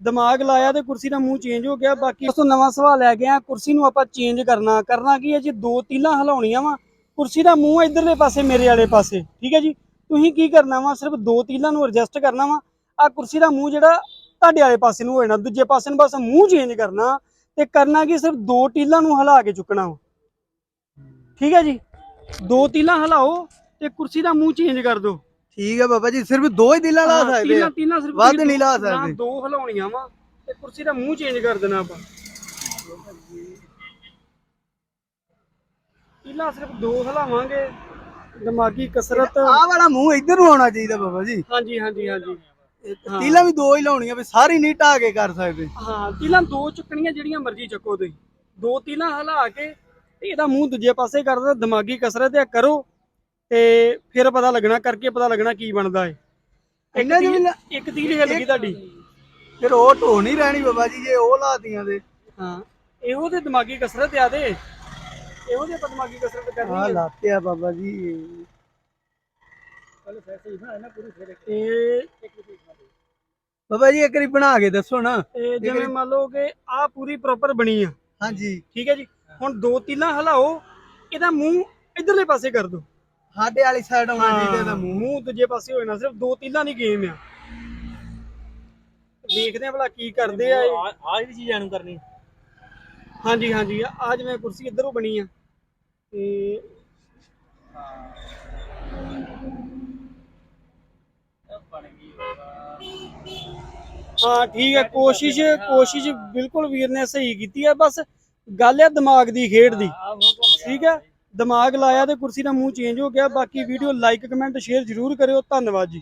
ਦਿਮਾਗ ਲਾਇਆ ਤੇ ਕੁਰਸੀ ਦਾ ਮੂੰਹ ਚੇਂਜ ਹੋ ਗਿਆ, ਬਾਕੀ ਉਸ ਤੋਂ ਨਵਾਂ ਸਵਾਲ ਲੈ ਕੇ ਆ ਕੁਰਸੀ ਨੂੰ ਆਪਾਂ ਚੇਂਜ ਕਰਨਾ ਕਰਨਾ ਕੀ ਹੈ ਜੀ? ਦੋ ਤੀਲਾਂ ਹਿਲਾਉਣੀਆਂ ਵਾ, ਕੁਰਸੀ ਦਾ ਮੂੰਹ ਇਧਰਲੇ ਪਾਸੇ, ਮੇਰੇ ਵਾਲੇ ਪਾਸੇ, ਠੀਕ ਹੈ ਜੀ? ਤੁਸੀਂ ਕੀ ਕਰਨਾ ਵਾ? ਸਿਰਫ ਦੋ ਤੀਲਾਂ ਨੂੰ ਐਡਜਸਟ ਕਰਨਾ ਵਾ ਆ ਕੁਰਸੀ ਦਾ ਮੂੰਹ ਜਿਹੜਾ ਤੁਹਾਡੇ ਵਾਲੇ ਪਾਸੇ ਨੂੰ ਹੋ ਜਾਣਾ, ਦੂਜੇ ਪਾਸੇ ਨੂੰ ਬਸ ਮੂੰਹ ਚੇਂਜ ਕਰਨਾ ਤੇ ਕਰਨਾ ਕੀ? ਸਿਰਫ ਦੋ ਤੀਲਾਂ ਨੂੰ ਹਿਲਾ ਕੇ ਚੁੱਕਣਾ ਵਾ, ਠੀਕ ਹੈ ਜੀ? ਦੋ ਤੀਲਾਂ ਹਿਲਾਓ ਤੇ ਕੁਰਸੀ ਦਾ ਮੂੰਹ ਚੇਂਜ ਕਰ ਦਿਓ। ਠੀਕ ਹੈ ਬਾਬਾ ਜੀ ਸਿਰਫ ਦੋ ਹੀ ਦਿਲਾਂ ਲਾ ਸਕਦੇ ਆ। ਸਿਰਫ ਵੱਧ ਨਹੀਂ ਲਾ ਨਾ, ਸਕਦੇ। ਦੋ ਹਿਲਾਉਣੀਆਂ ਵਾ ਤੇ ਕੁਰਸੀ ਦਾ ਮੂੰਹ ਚੇਂਜ ਕਰ ਦੇਣਾ ਆਪਾਂ। ਤੀਲਾਂ ਸਿਰਫ ਦੋ ਹਿਲਾਵਾਂਗੇ। ਦਿਮਾਗੀ ਕਸਰਤ। ਆਹ ਵਾਲਾ ਮੂੰਹ ਇੱਧਰ ਨੂੰ ਆਉਣਾ ਚਾਹੀਦਾ ਬਾਬਾ ਜੀ। ਹਾਂਜੀ ਹਾਂਜੀ ਹਾਂਜੀ। ਤੀਲਾਂ ਵੀ ਦੋ ਹੀ ਲਾਉਣੀਆਂ ਵੀ ਸਾਰੀ ਨਹੀਂ ਢਾ ਕੇ ਕਰ ਸਕਦੇ। ਹਾਂ ਤੀਲਾਂ ਦੋ ਚੁੱਕਣੀਆਂ ਜਿਹੜੀਆਂ ਮਰਜ਼ੀ ਚੱਕੋ ਤੁਸੀਂ। ਦੋ ਤੀਲਾਂ ਹਿਲਾ ਕੇ ਇਹਦਾ ਮੂੰਹ ਦੂਜੇ ਪਾਸੇ ਕਰ ਦਿਮਾਗੀ ਕਸਰਤ ਇਹ ਕਰੋ। ਤੇ ਫਿਰ ਪਤਾ ਲੱਗਣਾ ਕਰਕੇ ਪਤਾ ਲੱਗਣਾ ਕੀ ਬਣਦਾ ਏ। ਇੱਕ ਇਹਨਾਂ ਦੀ ਨਾ- ਇੱਕ ਤੀਲ ਹਿੱਲ ਗਈ ਤੁਹਾਡੀ। ਫਿਰ ਉਹ ਢੋ ਨਹੀਂ ਰਹਿਣੀ ਬਾਬਾ ਜੀ ਜੇ ਉਹ ਲਾਤੀਆਂ ਦੇ ਹਾਂ। ਇਹੋ ਤੇ ਦਿਮਾਗੀ ਕਸਰਤ ਆ ਦੇ ਇਹੋ ਆਪਾਂ ਦਿਮਾਗੀ ਕਸਰਤ ਕਰਨੀ ਹੈ ਲਾਤੇ ਆ ਬਾਬਾ ਜੀ। ਤੇ ਬਾਬਾ ਜੀ ਇੱਕ ਵਾਰੀ ਬਣਾ ਕੇ ਦੱਸੋ ਨਾ। ਇਹ ਜਿਵੇਂ ਮੰਨ ਲਓ ਕਿ ਆ ਪੂਰੀ ਪ੍ਰੋਪਰ ਬਣੀ ਆ। ਹਾਂਜੀ। ਠੀਕ ਹੈ ਜੀ? ਹੁਣ ਦੋ ਤੀਲਾਂ ਹਲਾਓ ਇਹਦਾ ਮੂੰਹ ਇਧਰਲੇ ਪਾਸੇ ਕਰ ਦਿਓ। ਸਾਡੇ ਵਾਲੀ ਸਾਈਡ ਆਉਣਾ ਚਾਹੀਦਾ ਇਹਦਾ ਮੂੰਹ ਮੂੰਹ ਦੂਜੇ ਪਾਸੇ ਹੋ ਜਾਣਾ ਸਿਰਫ ਦੋ ਤੀਲਾਂ ਦੀ ਗੇਮ ਆ। ਦੇਖਦੇ ਆ ਭਲਾ ਕੀ ਕਰਦੇ ਆ ਇਹ। ਆਹ ਜਿਹੜੀ ਚੀਜ਼ ਐਨੂੰ ਕਰਨੀ। ਹਾਂਜੀ ਹਾਂਜੀ ਆ ਆ ਜਿਵੇਂ ਕੁਰਸੀ ਇੱਧਰੋਂ ਬਣੀ ਆ। ਤੇ ਹਾਂ ਠੀਕ ਹੈ ਕੋਸ਼ਿਸ਼ ਕੋਸ਼ਿਸ਼ ਬਿਲਕੁਲ ਵੀਰ ਨੇ ਸਹੀ ਕੀਤੀ ਹੈ ਬਸ ਗੱਲ ਹੈ ਦਿਮਾਗ ਦੀ ਖੇਡ ਦੀ। ਠੀਕ ਹੈ ਦਿਮਾਗ ਲਾਇਆ ਤੇ ਕੁਰਸੀ ਦਾ ਮੂੰਹ ਚੇਂਜ ਹੋ ਗਿਆ। ਬਾਕੀ ਵੀਡੀਓ ਲਾਈਕ ਕਮੈਂਟ ਸ਼ੇਅਰ ਜ਼ਰੂਰ ਕਰਿਓ। ਧੰਨਵਾਦ ਜੀ।